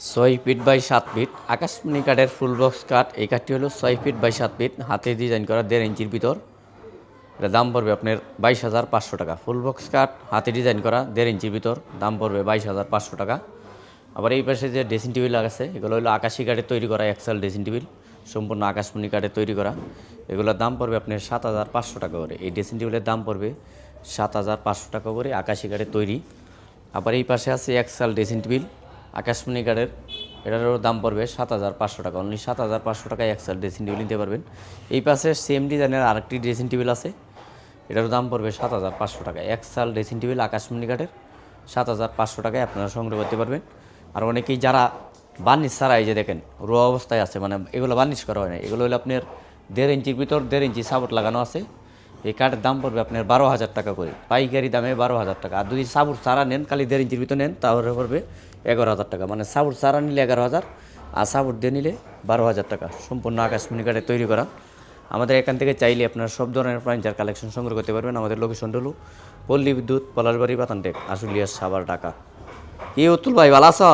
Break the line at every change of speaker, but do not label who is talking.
ছয় feet by সাত fit. আকাশমণি কাঠের ফুল বক্স কাঠ, এই কাঠটি হলো ছয় ফিট বাই সাত ফিট। হাতে ডিজাইন করা দেড় ইঞ্চির ভিতর। এটা দাম পড়বে আপনার বাইশ হাজার পাঁচশো টাকা। ফুল বক্স কাঠ, হাতে ডিজাইন করা দেড় ইঞ্চির ভিতর। দাম পড়বে বাইশ হাজার পাঁচশো টাকা। আবার এই পাশে যে ড্রেসিং টেবিল আছে এগুলো হলো আকাশি কাঠের তৈরি করা এক্সেল ড্রেসিং টেবিল সম্পূর্ণ আকাশমণি কাঠের তৈরি করা। এগুলোর দাম পড়বে আপনার সাত হাজার পাঁচশো টাকা করে। এই ড্রেসিং টেবিলের দাম পড়বে সাত হাজার পাঁচশো টাকা করে আকাশি কাঠের তৈরি। আবার এই পাশে আছে এক্সেল ড্রেসিং টেবিল আকাশমণি কাঠের এটারও দাম পড়বে সাত হাজার পাঁচশো টাকা। অনলি সাত হাজার পাঁচশো টাকায় এক্সেল ড্রেসিং টেবিল নিতে পারবেন। এই পাশে সেম ডিজাইনের আরেকটি ড্রেসিং টেবিল আছে। এটারও দাম পড়বে সাত হাজার পাঁচশো টাকা এক্সাল ড্রেসিং টেবিল আকাশমণি কাঠের সাত হাজার পাঁচশো টাকায় আপনারা সংগ্রহ করতে পারবেন। আর অনেকেই যারা বার্নিশ ছাড়া, এই যে দেখেন, রো অবস্থায় আছে মানে এগুলো বার্নিশ করা হয় না। এগুলো হলো আপনার দেড় ইঞ্চির ভিতর দেড় ইঞ্চি সাপোর্ট লাগানো আছে। এই কাঠের দাম পড়বে আপনার বারো হাজার টাকা করে। পাইকারি দামে বারো হাজার টাকা। আর যদি সাবুর চারা নেন, খালি দেড় ইঞ্চির ভিতরে নেন, তাহলে পড়বে এগারো হাজার টাকা। মানে সাবুর চারা নিলে এগারো হাজার, আর সাবুর দিয়ে নিলে বারো হাজার টাকা। সম্পূর্ণ আকাশমণি কাঠে তৈরি করা। আমাদের এখান থেকে চাইলে আপনারা সব ধরনের ফার্নিচার কালেকশন সংগ্রহ করতে পারবেন। আমাদের লোকেশন হলো পল্লী বিদ্যুৎ, পলাশবাড়ি, বাতানটেক, আশুলিয়া সাবার ঢাকা। কি অতুল ভাই, ভালো আছো?